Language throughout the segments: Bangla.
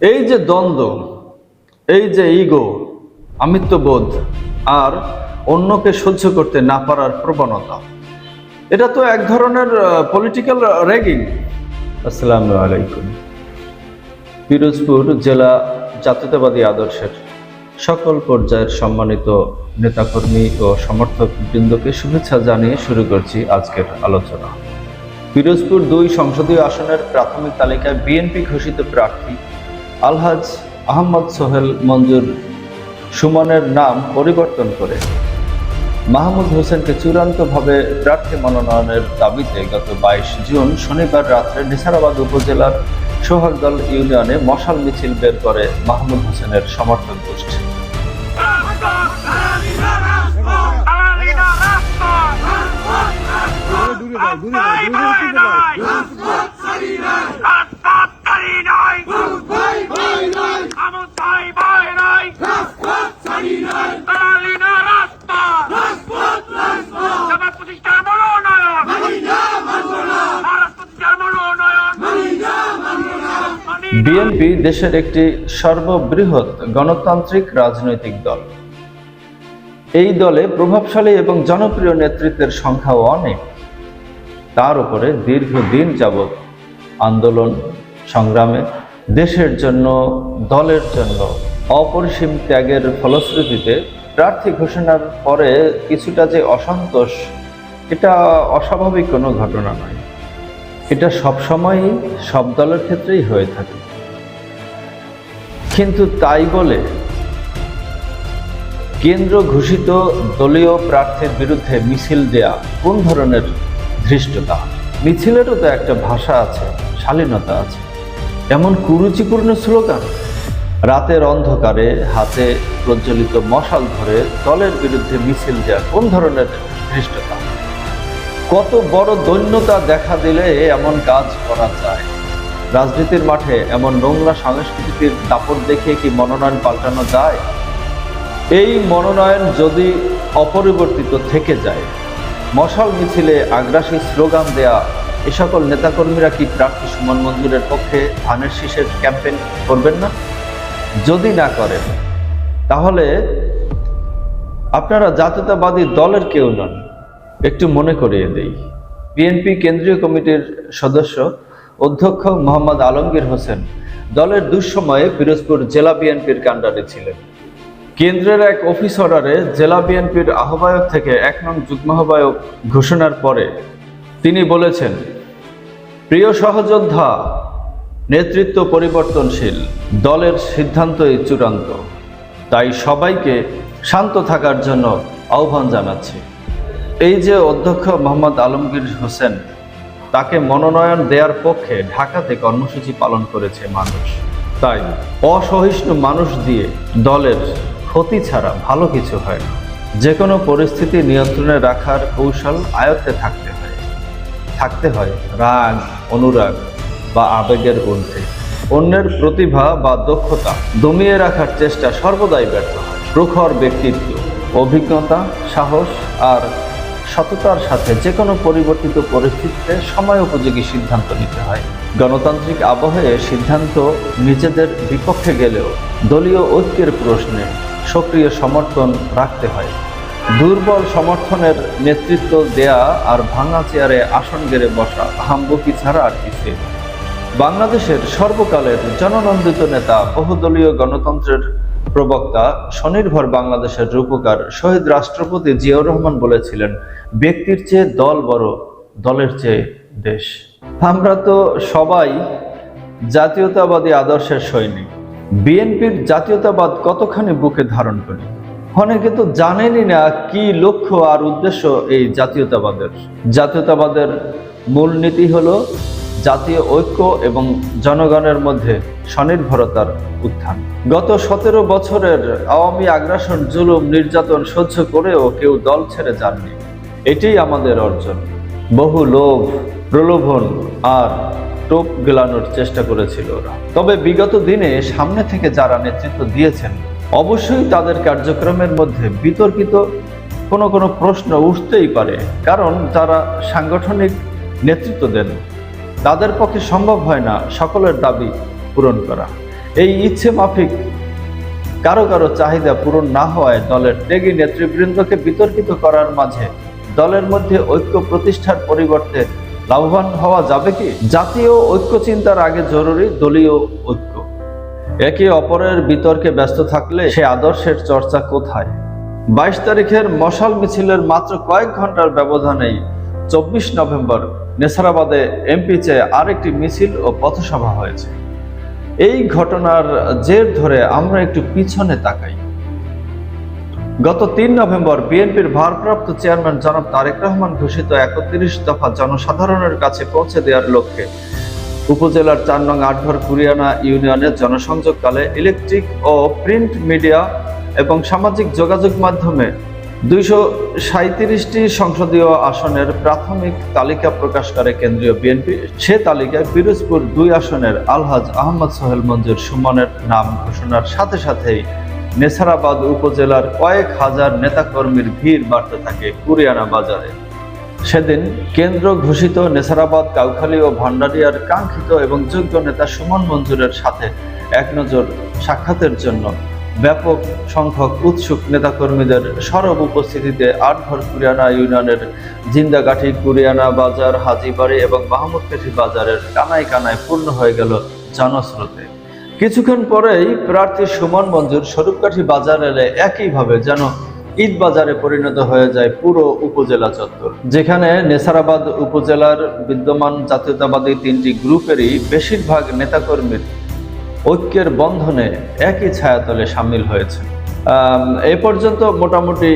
এই যে দ্বন্দ্ব, এই যে ইগো, আমিত্ববোধ আর অন্যকে সহ্য করতে না পারার প্রবণতা, এটা তো এক ধরনের পলিটিক্যাল র্যাগিং আসসালামু আলাইকুম। পিরোজপুর জেলা জাতীয়তাবাদী আদর্শের সকল পর্যায়ের সম্মানিত নেতাকর্মী ও সমর্থক বৃন্দকে শুভেচ্ছা জানিয়ে শুরু করছি আজকের আলোচনা। পিরোজপুর দুই সংসদীয় আসনের প্রাথমিক তালিকায় বিএনপি ঘোষিত প্রার্থী আলহাজ আহমদ সোহেল মঞ্জুর সুমনের নাম পরিবর্তন করে মাহমুদ হোসেনকে চূড়ান্তভাবে প্রার্থী মনোনয়নের দাবিতে গত বাইশ জুন শনিবার রাত্রে নিসারাবাদ উপজেলার সোহাগদল ইউনিয়নে মশাল মিছিল বের করে মাহমুদ হোসেনের সমর্থক গোষ্ঠী। প্রতিষ্ঠার মনোনয়ন প্রতিষ্ঠার মনোনয়ন বিএনপি দেশের একটি সর্ববৃহৎ গণতান্ত্রিক রাজনৈতিক দল। এই দলে প্রভাবশালী এবং জনপ্রিয় নেতৃত্বের সংখ্যাও অনেক। তার উপরে দীর্ঘদিন যাবৎ আন্দোলন সংগ্রামে দেশের জন্য দলের জন্য অপরিসীম ত্যাগের ফলশ্রুতিতে প্রার্থী ঘোষণার পরে কিছুটা যে অসন্তোষ, এটা অস্বাভাবিক কোনো ঘটনা নয়। এটা সবসময়ই সব দলের ক্ষেত্রেই হয়ে থাকে। কিন্তু তাই বলে কেন্দ্র ঘোষিত দলীয় প্রার্থীর বিরুদ্ধে মিছিল দেয়া কোন ধরনের ধৃষ্টতা? মিছিলেরও তো একটা ভাষা আছে, শালীনতা আছে। এমন কুরুচিপূর্ণ স্লোগান? রাতের অন্ধকারে হাতে প্রজ্বলিত মশাল ধরে দলের বিরুদ্ধে মিছিল দেয়া কোন ধরনের ধৃষ্টতা? কত বড় দৈন্যতা দেখা দিলে এমন কাজ করা যায়? রাজনীতির মাঠে এমন নোংরা সংস্কৃতির দাপট দেখে কি মনোনয়ন পাল্টানো যায়? এই মনোনয়ন যদি অপরিবর্তিত থেকে যায়, মশাল মিছিলে আগ্রাসী স্লোগান দেয়া এ সকল নেতাকর্মীরা কি প্রার্থী সুমন মঞ্জুরের পক্ষে ধানের শীষের ক্যাম্পেইন করবেন না? যদি না করেন, তাহলে আপনারা জাতীয়তাবাদী দলের কেউ নন। একটু মনে করিয়ে দেই। বিএনপি কেন্দ্রীয় কমিটির সদস্য অধ্যক্ষ মোহাম্মদ আলমগীর হোসেন দলের দুঃসময়ে পিরোজপুর জেলা বিএনপির কাণ্ডারে ছিলেন। কেন্দ্রের এক অফিস অর্ডারে জেলা বিএনপির আহ্বায়ক থেকে এক নং যুগ্ম আহ্বায়ক ঘোষণার পরে তিনি বলেছেন, প্রিয় সহযোদ্ধা নেতৃত্ব পরিবর্তনশীল, দলের সিদ্ধান্তই চূড়ান্ত। তাই সবাইকে শান্ত থাকার জন্য আহ্বান জানাচ্ছি। এই যে অধ্যক্ষ মোহাম্মদ আলমগীর হোসেন, তাকে মনোনয়ন দেওয়ার পক্ষে ঢাকাতে কর্মসূচি পালন করেছে মানুষ। তাই অসহিষ্ণু মানুষ দিয়ে দলের ক্ষতি ছাড়া ভালো কিছু হয় না। যে কোনো পরিস্থিতি নিয়ন্ত্রণে রাখার কৌশল আয়ত্তে থাকতে হয়। থাকতে হয় রাগ, অনুরাগ বা আবেগের ঊর্ধ্বে। অন্যের প্রতিভা বা দক্ষতা দমিয়ে রাখার চেষ্টা সর্বদাই ব্যর্থ হয়। প্রখর ব্যক্তিত্ব, অভিজ্ঞতা, সাহস আর সততার সাথে যে কোনো পরিবর্তিত পরিস্থিতিতে সময় উপযোগী সিদ্ধান্ত নিতে হয়। গণতান্ত্রিক আবহে সিদ্ধান্ত নিজেদের বিপক্ষে গেলেও দলীয় ঐক্যের প্রশ্নে সক্রিয় সমর্থন রাখতে হয়। দুর্বল সমর্থনের নেতৃত্ব দেয়া আর ভাঙা চেয়ারে আসন গেড়ে বসা হাম্বকি ছাড়া আর কিছু বাংলাদেশের সর্বকালের জননন্দিত নেতা, বহুদলীয় গণতন্ত্রের প্রবক্তা, স্বনির্ভর বাংলাদেশের রূপকার শহীদ রাষ্ট্রপতি জিয়াউর রহমান বলেছিলেন, ব্যক্তির চেয়ে দল বড় দলের চেয়ে দেশ। আমরা তো সবাই জাতীয়তাবাদী আদর্শের সৈনিক। বিএনপির জাতীয়তাবাদ কতখানি বুকে ধারণ করি? অনেকে তো জানেনই না কি লক্ষ্য আর উদ্দেশ্য এই জাতীয়তাবাদের। জাতীয়তাবাদের মূলনীতি হলো জাতীয় ঐক্য এবং জনগণের মধ্যে স্বনির্ভরতার উত্থান। গত সতেরো বছরের আওয়ামী আগ্রাসন, জুলুম, নির্যাতন সহ্য করেও কেউ দল ছেড়ে যাননি। এটাই আমাদের অর্জন। বহু লোভ, প্রলোভন আর টোপ গেলানোর চেষ্টা করেছিল ওরা। তবে বিগত দিনে সামনে থেকে যারা নেতৃত্ব দিয়েছেন, অবশ্যই তাদের কার্যক্রমের মধ্যে বিতর্কিত কোনো কোনো প্রশ্ন উঠতেই পারে। কারণ তারা সাংগঠনিক নেতৃত্ব দেন। তাদের পক্ষে সম্ভব হয় না সকলের দাবি পূরণ করা। এই ইচ্ছে মাফিক কারও কারও চাহিদা পূরণ না হওয়ায় দলের ত্যাগী নেতৃবৃন্দকে বিতর্কিত করার মাঝে দলের মধ্যে ঐক্য প্রতিষ্ঠার পরিবর্তে লাভবান হওয়া যাবে কি? জাতীয় ঐক্য চিন্তার আগে জরুরি, দলীয় ঐক্য। একে অপরের বিতর্কে ব্যস্ত থাকলে সে আদর্শের চর্চা কোথায়? বাইশ তারিখের মশাল মিছিলের মাত্র কয়েক ঘণ্টার ব্যবধানেই চব্বিশ নভেম্বর নেসারাবাদে এমপি চেয়ে আরেকটি মিছিল ও পথসভা হয়েছে। এই ঘটনার জের ধরে আমরা একটু পিছনে তাকাই। গত তিন নভেম্বর বিএনপির ভারপ্রাপ্ত চেয়ারম্যান জনাব তারেক রহমান ঘোষিত একত্রিশ দফা জনসাধারণের কাছে পৌঁছে দেওয়ার লক্ষ্যে উপজেলার চার নং আটঘর কুরিয়ানা ইউনিয়নের জনসংযোগকালে ইলেকট্রিক ও প্রিন্ট মিডিয়া এবং সামাজিক যোগাযোগ মাধ্যমে দুইশো সাঁত্রিশটি সংসদীয় আসনের প্রাথমিক তালিকা প্রকাশ করে কেন্দ্রীয় বিএনপি। সে তালিকায় পিরোজপুর দুই আসনের আলহাজ আহমদ সোহেল মঞ্জুর সুমনের নাম ঘোষণার সাথে সাথেই নেসারাবাদ উপজেলার কয়েক হাজার নেতাকর্মীর ভিড় বাড়তে থাকে কুরিয়ানা বাজারে। সেদিন কেন্দ্র ঘোষিত নেসারাবাদ কাউখালী ও ভান্ডারিয়ার কাঙ্ক্ষিত এবং যোগ্য নেতা সুমন মঞ্জুরের সাথে এক নজর সাক্ষাতের জন্য ব্যাপক সংখ্যক উৎসুক নেতাকর্মীদের সরব উপস্থিতিতে আটঘর কুরিয়ানা ইউনিয়নের জিন্দাগাঠি কুরিয়ানা বাজার, হাজিবাড়ি এবং মাহমুদকাঠি বাজারের কানায় কানায় পূর্ণ হয়ে গেল জনস্রোতে। কিছুক্ষণ পরেই প্রার্থী সুমন মঞ্জুর স্বরূপকাঠি বাজার এলে একইভাবে যেন ঈদ বাজারে পরিণত হয়ে যায় পুরো উপজেলা চত্বর। যেখানে নেসারাবাদ উপজেলার বিদ্যমান জাতীয়তাবাদী তিনটি গ্রুপেরই বেশিরভাগ নেতাকর্মীর ঐক্যের বন্ধনে একই ছায়াতলে সামিল হয়েছে। এ পর্যন্ত মোটামুটি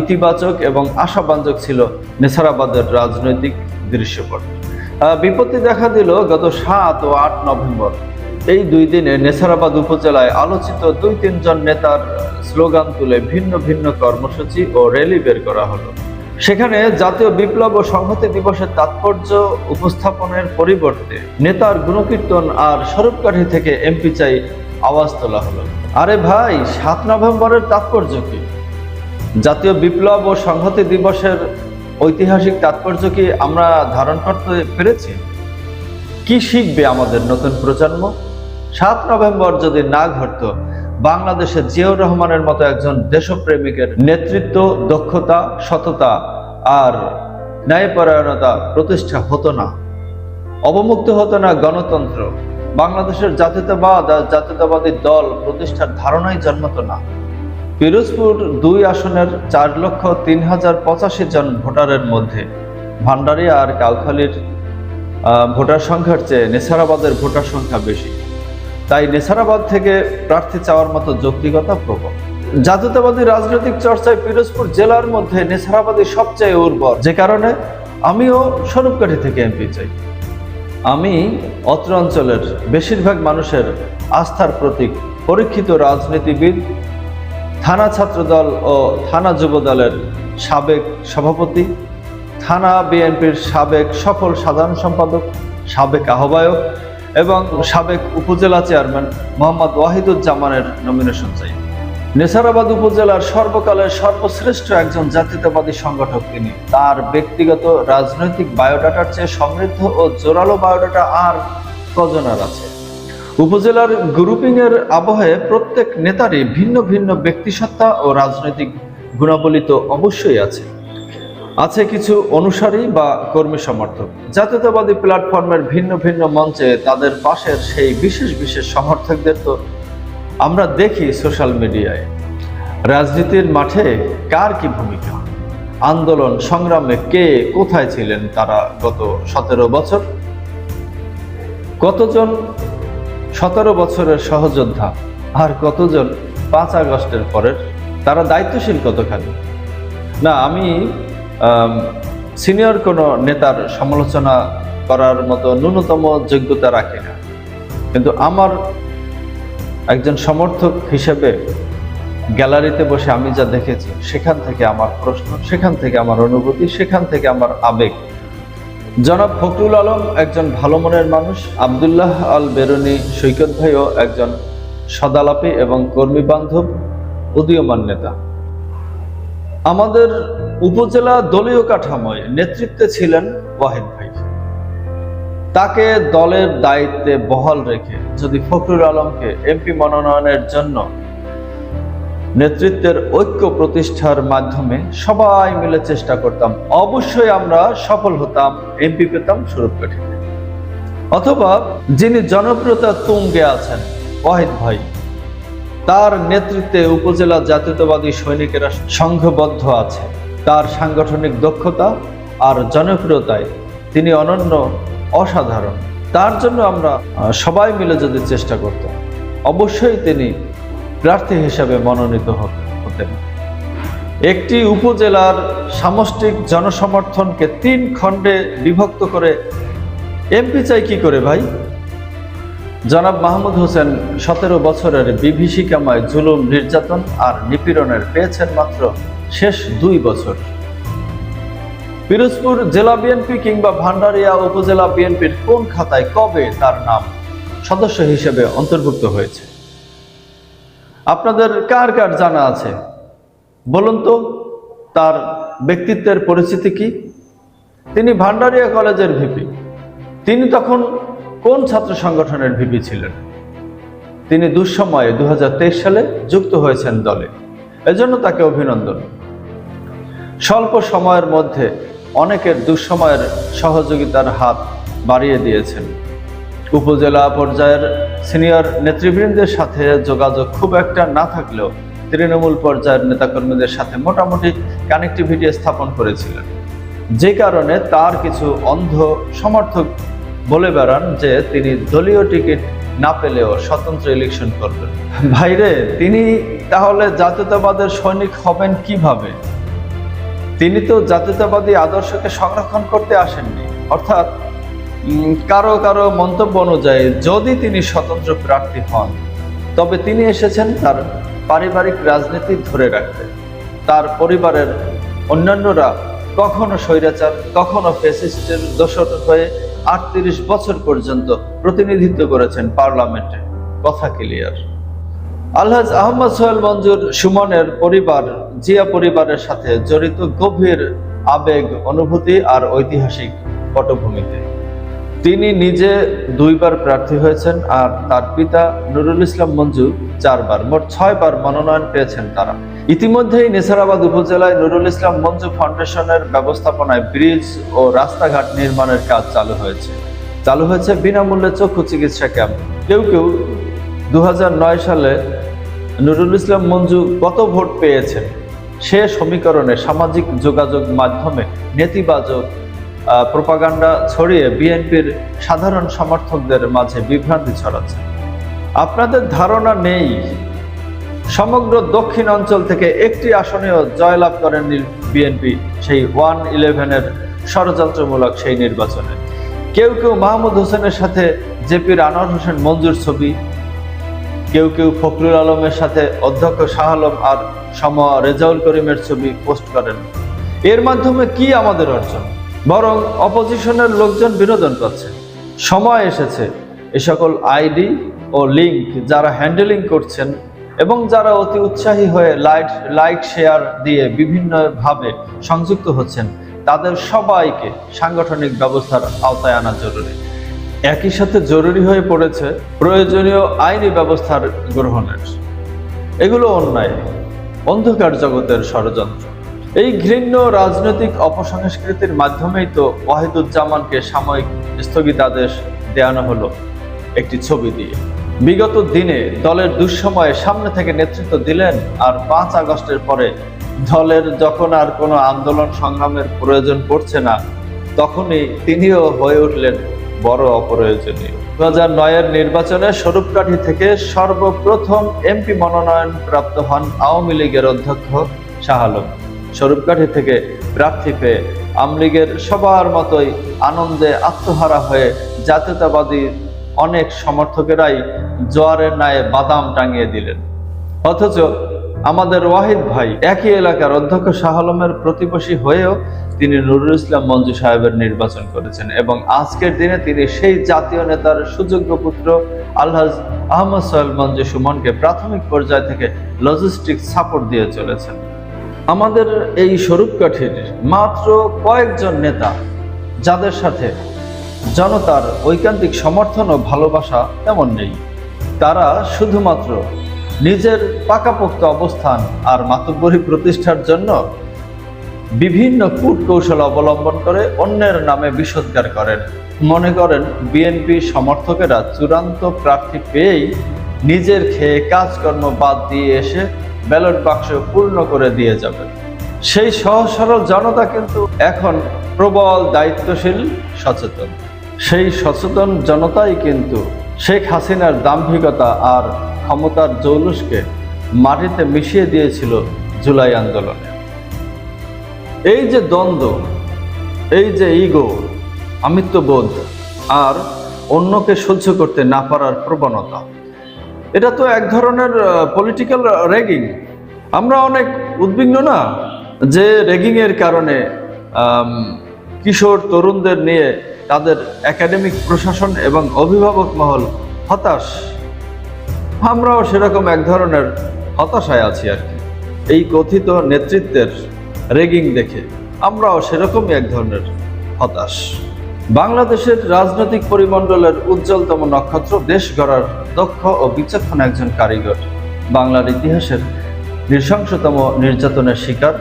ইতিবাচক এবং আশাবাঞ্জক ছিল নেসারাবাদের রাজনৈতিক দৃশ্যপট। বিপত্তি দেখা দিল গত সাত ও আট নভেম্বর। এই দুই দিনে নেসারাবাদ উপজেলায় আলোচিত দুই তিনজন নেতার স্লোগান তুলে ভিন্ন ভিন্ন কর্মসূচি ও র্যালি বের করা হলো। সেখানে জাতীয় বিপ্লব ও সংহতি দিবসের তাৎপর্য উপস্থাপনের পরিবর্তে নেতার গুণকীর্তন আর স্বরূপকাঠি থেকে এমপি চাই আওয়াজ তোলা হলো। আরে ভাই, সাত নভেম্বরের তাৎপর্য কি? জাতীয় বিপ্লব ও সংহতি দিবসের ঐতিহাসিক তাৎপর্য কি আমরা ধারণ করতে পেরেছি? কি শিখবে আমাদের নতুন প্রজন্ম? সাত নভেম্বর যদি না ঘটত বাংলাদেশে জিয়াউর রহমানের মতো একজন দেশপ্রেমিকের নেতৃত্ব, দক্ষতা, সততা আর ন্যায়পরায়ণতা প্রতিষ্ঠা হতো না। অবমুক্ত হতো না গণতন্ত্র। বাংলাদেশের জাতীয়তাবাদ আর জাতীয়তাবাদী দল প্রতিষ্ঠার ধারণাই জন্মতো না। পিরোজপুর দুই আসনের চার লক্ষ তিন হাজার পঁচাশি জন ভোটারের মধ্যে। ভান্ডারিয়া আর কাউখালীর ভোটার সংখ্যার চেয়ে নেসারাবাদের ভোটার সংখ্যা বেশি। তাই নেসারাবাদ থেকে প্রার্থী চাওয়ার মতো যৌক্তিকতা প্রবল। জাতীয়তাবাদী রাজনৈতিক চর্চায় পিরোজপুর জেলার মধ্যে নেসারাবাদী সবচেয়ে উর্বর। যে কারণে আমিও স্বরূপকাঠি থেকে এমপি চাই। আমি অত্র অঞ্চলের বেশিরভাগ মানুষের আস্থার প্রতীক পরীক্ষিত রাজনীতিবিদ, থানা ছাত্রদল ও থানা যুবদলের সাবেক সভাপতি, থানা বিএনপির সাবেক সফল সাধারণ সম্পাদক, সাবেক আহ্বায়ক এবং সাবেক উপজেলা চেয়ারম্যান মোহাম্মদ ওয়াহিদুজ্জামানের নমিনেশন চাই। নেসারাবাদ উপজেলার সর্বকালের সর্বশ্রেষ্ঠ একজন জাতীয়তাবাদী সংগঠক তিনি। তার ব্যক্তিগত রাজনৈতিক বায়োডাটার চেয়ে সমৃদ্ধ ও জোরালো বায়োডাটা আর কজনার আছে। উপজেলার গ্রুপিং এর আবহে প্রত্যেক নেতারই ভিন্ন ভিন্ন ব্যক্তিসত্তা ও রাজনৈতিক গুণাবলী তো অবশ্যই আছে। আছে কিছু অনুসারী বা কর্মী সমর্থক। জাতীয়তাবাদী প্ল্যাটফর্মের ভিন্ন ভিন্ন মঞ্চে তাদের পাশের সেই বিশেষ বিশেষ সমর্থকদের তো আমরা দেখি সোশ্যাল মিডিয়ায়। রাজনীতির মাঠে কার কি ভূমিকা? আন্দোলন সংগ্রামে কে কোথায় ছিলেন তারা গত সতেরো বছর? কতজন সতেরো বছরের সহযোদ্ধা আর কতজন পাঁচ আগস্টের পরের? তারা দায়িত্বশীল কতখানি? না, আমি সিনিয়র কোনো নেতার সমালোচনা করার মতো ন্যূনতম যোগ্যতা রাখি না। কিন্তু আমার একজন সমর্থক হিসেবে গ্যালারিতে বসে আমি যা দেখেছি, সেখান থেকে আমার প্রশ্ন, সেখান থেকে আমার অনুভূতি, সেখান থেকে আমার আবেগ। জনাব ফখরুল আলম একজন ভালো মনের মানুষ, আবদুল্লাহ আল বেরুনি সৈকত ভাইও একজন সদালাপী এবং কর্মী বান্ধব উদীয়মান নেতা। আমাদের উপজেলা দলীয় কাঠামোয় নেতৃত্বে ছিলেন ওয়াহিদ ভাই। তাকে দলের দায়িত্বে বহাল রেখে যদি ফখরুল আলমকে এমপি মনোনয়নের জন্য নেতৃত্বের ঐক্য প্রতিষ্ঠার মাধ্যমে সবাই মিলে চেষ্টা করতাম, অবশ্যই আমরা সফল হতাম এমপি পেতাম কাঠিতে। অথবা যিনি জনপ্রিয়তা তুঙ্গে আছেন, ওয়াহিদ ভাই, তার নেতৃত্বে উপজেলা জাতীয়তাবাদী সৈনিকেরা সংঘবদ্ধ আছে। তার সাংগঠনিক দক্ষতা আর জনপ্রিয়তায় তিনি অনন্য, অসাধারণ। তার জন্য আমরা সবাই মিলে যদি চেষ্টা করতাম, অবশ্যই তিনি প্রার্থী হিসাবে মনোনীত হতেন। একটি উপজেলার সামষ্টিক জনসমর্থনকে তিন খণ্ডে বিভক্ত করে এমপি চাই কি করে ভাই? জনাব মাহমুদ হোসেন সতেরো বছরের বিভীষিকাময় জুলুম নির্যাতন আর নিপীড়নের পেয়েছেন মাত্র শেষ দুই বছর। পিরোজপুর জেলা বিএনপি কিংবা ভান্ডারিয়া উপজেলা বিএনপির কোন খাতায় কবে তার নাম সদস্য হিসেবে অন্তর্ভুক্ত হয়েছে? আপনাদের কার কার জানা আছে? বলুন তো, তার ব্যক্তিত্বের পরিচিতি কি? তিনি ভান্ডারিয়া কলেজের ভিপি। তিনি তখন কোন ছাত্র সংগঠনের ভিপি ছিলেন? তিনি দুঃসময়ে দু হাজার তেইশ সালে যুক্ত হয়েছেন দলে। এজন্য তাকে অভিনন্দন। স্বল্প সময়ের মধ্যে অনেকের দুঃসময়ের সহযোগিতার হাত বাড়িয়ে দিয়েছেন। উপজেলা পর্যায়ের সিনিয়র নেতৃবৃন্দের সাথে যোগাযোগ খুব একটা না থাকলেও তৃণমূল পর্যায়ের নেতাকর্মীদের সাথে মোটামুটি কানেক্টিভিটি স্থাপন করেছিলেন। যে কারণে তার কিছু অন্ধ সমর্থক বলে বেড়ান যে তিনি দলীয় টিকিট না পেলেও স্বতন্ত্র ইলেকশন করবেন। ভাইরে, তিনি তাহলে জাতীয়তাবাদের সৈনিক হবেন কীভাবে? তিনি তো জাতীয়তাবাদী আদর্শকে সংরক্ষণ করতে আসেননি। অর্থাৎ কারও কারও মন্তব্য অনুযায়ী যদি তিনি স্বতন্ত্র প্রার্থী হন, তবে তিনি এসেছেন তার পারিবারিক রাজনীতি ধরে রাখতে। তার পরিবারের অন্যান্যরা কখনো স্বৈরাচার, কখনো ফেসিস্টের দোষর হয়ে আটত্রিশ বছর পর্যন্ত প্রতিনিধিত্ব করেছেন পার্লামেন্টে। কথা ক্লিয়ার। আলহাজ আহমদ সোহেল মঞ্জুর সুমনের পরিবার, জিয়া পরিবারের সাথে জড়িত গভীর আবেগ, অনুভূতি আর ঐতিহাসিক পটভূমিতে। তিনি নিজে দুইবার প্রার্থী হয়েছেন আর তার পিতা নুরুল ইসলাম মঞ্জু চারবার, মোট ছয়বার মনোনয়ন পেয়েছেন তারা। ইতিমধ্যেই নেসারাবাদ উপজেলায় নুরুল ইসলাম মঞ্জু ফাউন্ডেশনের ব্যবস্থাপনায় ব্রিজ ও রাস্তাঘাট নির্মাণের কাজ চালু হয়েছে। চালু হয়েছে বিনামূল্যে চক্ষু চিকিৎসা ক্যাম্প। কেউ কেউ দু হাজার নয় সালে নুরুল ইসলাম মঞ্জু কত ভোট পেয়েছেন? সে সমীকরণে সামাজিক যোগাযোগ মাধ্যমে নেতিবাচক প্রোপাগান্ডা ছড়িয়ে বিএনপির সাধারণ সমর্থকদের মাঝে বিভ্রান্তি ছড়াচ্ছে। আপনাদের ধারণা নেই। সমগ্র দক্ষিণ অঞ্চল থেকে একটি আসনেও জয়লাভ করেননি বিএনপি সেই ওয়ান ইলেভেনের ষড়যন্ত্রমূলক সেই নির্বাচনে। কেউ কেউ মাহমুদ হোসেনের সাথে জেপির আনোয়ার হোসেন মঞ্জুর ছবি কেউ কেউ ফখরুল আলমের সাথে অধ্যক্ষ শাহ আলম আর সম রেজাউল করিমের ছবি পোস্ট করেন। এর মাধ্যমে কি আমাদের অর্জন? বরং অপোজিশনের লোকজন বিনোদন পাচ্ছে। সময় এসেছে। এ সকল আইডি ও লিংক যারা হ্যান্ডেলিং করছেন এবং যারা অতি উৎসাহী হয়ে লাইট, লাইক শেয়ার দিয়ে বিভিন্নভাবে সংযুক্ত হচ্ছেন, তাদের সবাইকে সাংগঠনিক ব্যবস্থার আওতায় আনা জরুরি। একই সাথে জরুরি হয়ে পড়েছে প্রয়োজনীয় আইনি ব্যবস্থার গ্রহণের। এগুলো অন্যায়, অন্ধকার জগতের ষড়যন্ত্র। এই ঘৃণ্য রাজনৈতিক অপসংস্কৃতির মাধ্যমেই তো ওয়াহিদুজ্জামানকে সাময়িক স্থগিতাদেশ দেওয়ানো হলো একটি ছবি দিয়ে। বিগত দিনে দলের দুঃসময়ে সামনে থেকে নেতৃত্ব দিলেন আর পাঁচ আগস্টের পরে দলের যখন আর কোনো আন্দোলন সংগ্রামের প্রয়োজন পড়ছে না, তখনই তিনিও হয়ে উঠলেন বড় অপ্রয়োজনীয়। দু হাজার নয়ের নির্বাচনে স্বরূপকাঠি থেকে সর্বপ্রথম এমপি মনোনয়ন প্রাপ্ত হন আওয়ামী লীগের অধ্যক্ষ শাহ আলম। স্বরূপকাঠি থেকে প্রার্থী পেয়ে আওয়ামী লীগের সবার মতোই আনন্দে আত্মহারা হয়ে জাতীয়তাবাদী অনেক সমর্থকেরাই জোয়ারের ন্যায় বাদাম টাঙিয়ে দিলেন। অথচ আমাদের ওয়াহিদ ভাই একই এলাকার অধ্যক্ষ শাহ আলমের প্রতিবেশী হয়েও তিনি নুরুল ইসলাম মঞ্জু সাহেবের নির্বাচন করেছেন এবং আজকের দিনে তিনি সেই জাতীয় নেতার সুযোগ্য পুত্র আলহাজ আহমদ সোহেল মঞ্জু সুমনকে প্রাথমিক পর্যায় থেকে লজিস্টিক সাপোর্ট দিয়ে চলেছেন। আমাদের এই স্বরূপকাঠির মাত্র কয়েকজন নেতা যাদের সাথে জনতার ঐকান্তিক সমর্থন ও ভালোবাসা তেমন নেই। তারা শুধুমাত্র নিজের পাকাপোক্ত অবস্থান আর মাতব্বরী প্রতিষ্ঠার জন্য বিভিন্ন কূট কৌশল অবলম্বন করে অন্যের নামে বিষোদ্গার করেন। মনে করেন, বিএনপি সমর্থকেরা চূড়ান্ত প্রার্থী পেয়েই নিজের খেয়ে কাজকর্ম বাদ দিয়ে এসে ব্যালট বাক্স পূর্ণ করে দিয়ে যাবেন। সেই সহজ সরল জনতা কিন্তু এখন প্রবল দায়িত্বশীল, সচেতন। সেই সচেতন জনতাই কিন্তু শেখ হাসিনার দাম্ভিকতা আর ক্ষমতার জৌলুসকে মাটিতে মিশিয়ে দিয়েছিল জুলাই আন্দোলনে। এই যে দ্বন্দ্ব, এই যে ইগো আমিত্ববোধ আর অন্যকে সহ্য করতে না পারার প্রবণতা। এটা তো এক ধরনের পলিটিক্যাল র্যাগিং আমরা অনেক উদ্বিগ্ন না যে র্যাগিং এর কারণে কিশোর তরুণদের নিয়ে তাদের একাডেমিক প্রশাসন এবং অভিভাবক মহল হতাশ? আমরাও সেরকম এক ধরনের হতাশায় আছি আর কি। এই কথিত নেতৃত্বের রেগিং দেখে। আমরাও সেরকমই এক ধরনের হতাশ। বাংলাদেশের রাজনৈতিক পরিমণ্ডলের উজ্জ্বলতম নক্ষত্র দেশ গড়ার দক্ষ ও বিচক্ষণ একজন কারিগর। বাংলার ইতিহাসের নৃশংসতম নির্যাতনের শিকার,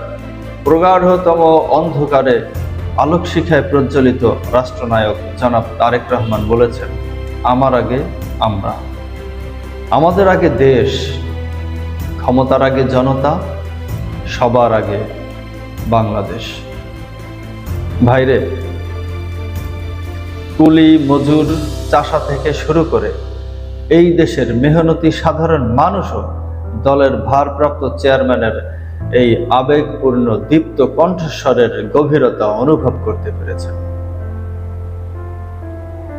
প্রগাঢ়তম অন্ধকারে আলোক শিখায় প্রজ্বলিত রাষ্ট্রনায়ক জনাব তারেক রহমান বলেছেন, আমার আগে আমরা। আমাদের আগে দেশ, ক্ষমতার আগে জনতা, সবার আগে বাংলাদেশ। ভাইরে কুলি মজুর চাষা থেকে শুরু করে এই দেশের মেহনতি সাধারণ মানুষও দলের ভারপ্রাপ্ত চেয়ারম্যানের এই আবেগপূর্ণ দীপ্ত কণ্ঠস্বরের গভীরতা অনুভব করতে পেরেছে।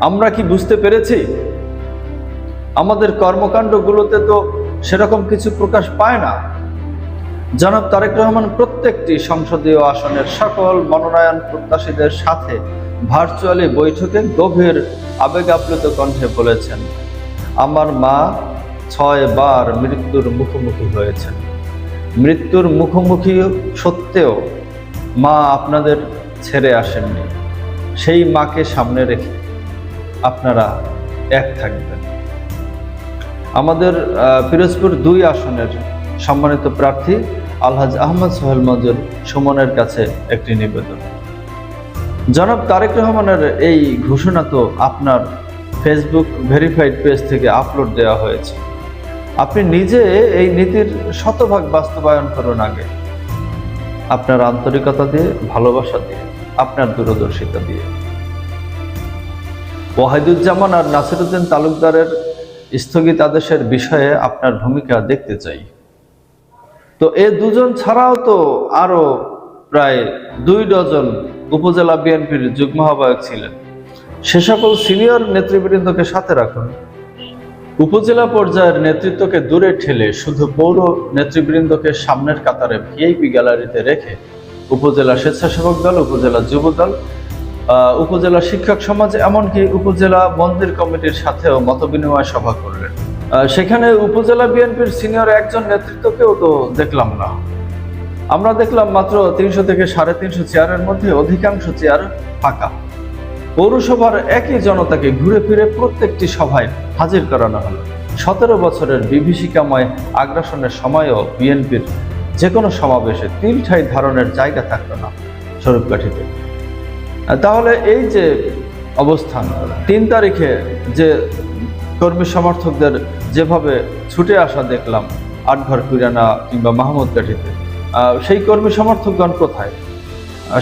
আমরা কি বুঝতে পেরেছি? আমাদের কর্মকাণ্ডগুলোতে তো সেরকম কিছু প্রকাশ পায় না। জনাব তারেক রহমান প্রত্যেকটি সংসদীয় আসনের সকল মনোনয়ন প্রত্যাশীদের সাথে ভার্চুয়ালি বৈঠকে গভীর আবেগ আপ্লুত কণ্ঠে বলেছেন, আমার মা ছয় বার মৃত্যুর মুখোমুখি হয়েছেন। মৃত্যুর মুখোমুখি সত্ত্বেও মা আপনাদের ছেড়ে আসেননি। সেই মাকে সামনে রেখে আপনারা এক থাকবেন। আমাদের পিরোজপুর দুই আসনের সম্মানিত প্রার্থী আলহাজ আহমদ সোহেল মঞ্জুর সুমনের কাছে একটি নিবেদন। জনাব তারেক রহমানের এই ঘোষণা তো আপনার ফেসবুক ভেরিফাইড পেজ থেকে আপলোড দেওয়া হয়েছে। আপনি নিজে এই নীতির শতভাগ বাস্তবায়ন করুন আগে। আপনার আন্তরিকতা দিয়ে, ভালোবাসা দিয়ে, আপনার দূরদর্শিতা দিয়ে। ওয়াহিদুজ্জামান আর নাসিরুদ্দিন তালুকদারের স্থগিতাদেশের বিষয়ে আপনার ভূমিকা দেখতে চাই। তো এ দুজন ছাড়াও তো আরও প্রায় দুই ডজন উপজেলা বিএনপির যুগ্ম আহ্বায়ক ছিলেন। সে সকল সিনিয়র নেতৃবৃন্দকে সাথে রাখুন। উপজেলা পর্যায়ের নেতৃত্বকে দূরে ঠেলে শুধু পৌর নেতৃবৃন্দকে সামনের কাতারে ভিআইপি গ্যালারিতে রেখে উপজেলা স্বেচ্ছাসেবক দল, উপজেলা যুব দল উপজেলা শিক্ষক সমাজ, এমনকি উপজেলা মন্দির কমিটির সাথেও মতবিনিময় সভা করলেন। সেখানে উপজেলা বিএনপির সিনিয়র একজন নেতৃত্বকেও তো দেখলাম না। আমরা দেখলাম মাত্র তিনশো থেকে সাড়ে তিনশো চেয়ারের মধ্যে অধিকাংশ চেয়ার ফাঁকা। পৌরসভার একই জনতাকে ঘুরে ফিরে প্রত্যেকটি সভায় হাজির করানো হলো। সতেরো বছরের বিভীষিকাময় আগ্রাসনের সময়ও বিএনপির যে কোনো সমাবেশে তিল ঠাই ধারণের জায়গা থাকতো না স্বরূপকাঠিতে তাহলে এই যে অবস্থান, তিন তারিখে যে কর্মী সমর্থকদের যেভাবে ছুটে আসা দেখলাম, আটঘর কুইরানা কিংবা মাহমুদ কাঠিতে সেই কর্মী সমর্থকগণ কোথায়?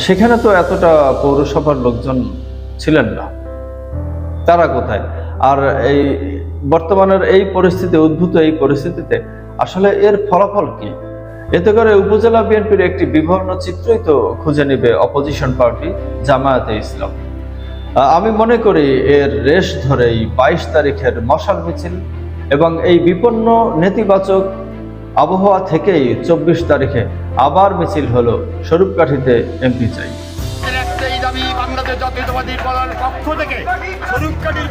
সেখানে তো এতটা পৌরসভার লোকজন ছিলেন না। তারা কোথায়? আর এই বর্তমানের এই পরিস্থিতি, উদ্ভূত এই পরিস্থিতিতে আসলে এর ফলাফল কি? এতে করে উপজেলা বিএনপির একটি বিবর্ণ চিত্রই তো খুঁজে নেবে অপোজিশন পার্টি জামায়াতে ইসলাম। আমি মনে করি এর রেশ ধরেই বাইশ তারিখের মশাল মিছিল এবং এই বিপন্ন নেতিবাচক আবহাওয়া থেকেই চব্বিশ তারিখে আবার মিছিল হলো স্বরূপকাঠিতে এমপি চাই। পক্ষ থেকে।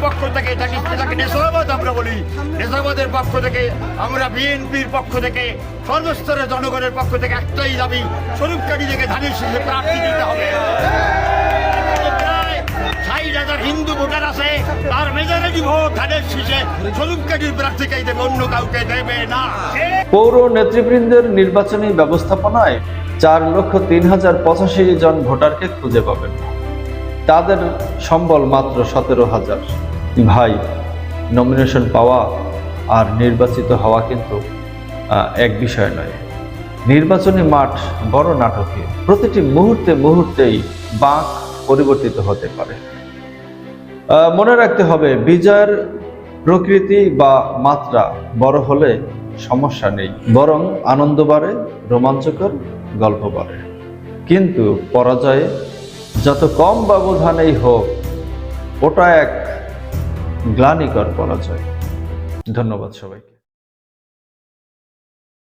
পক্ষ থেকে যেটাকে নেশাবাদ আমরা বলি? পক্ষ থেকে, আমরা বিএনপির পক্ষ থেকে জনগণের পক্ষ থেকে একটাই দাবি স্বরূপকারী থেকে ধানের শীষে প্রার্থী দিতে হবে। হিন্দু ভোটার আছে, তার মেজরিটি ভোট ধানের শীষে স্বরূপকাঠির প্রার্থীকেই দেবে অন্য কাউকে দেবে না। পৌর নেতৃবৃন্দের নির্বাচনী ব্যবস্থাপনায় চার লক্ষ তিন হাজার পঁচাশি জন ভোটারকে খুঁজে পাবেন। তাদের সম্বল মাত্র সতেরো হাজার। ভাই নমিনেশন পাওয়া আর নির্বাচিত হওয়া কিন্তু এক বিষয় নয়। নির্বাচনী মাঠ বড় নাটকে প্রতিটি মুহূর্তে মুহূর্তেই বাঁক পরিবর্তিত হতে পারে। মনে রাখতে হবে বিজয়ের প্রকৃতি বা মাত্রা বড় হলে সমস্যা নেই, বরং আনন্দ বাড়ে, রোমাঞ্চকর গল্প বাড়ে। কিন্তু পরাজয়ে যত কম ব্যবধানেই হোক, ওটা এক গ্লানিকর পরাজয়। ধন্যবাদ সবাইকে।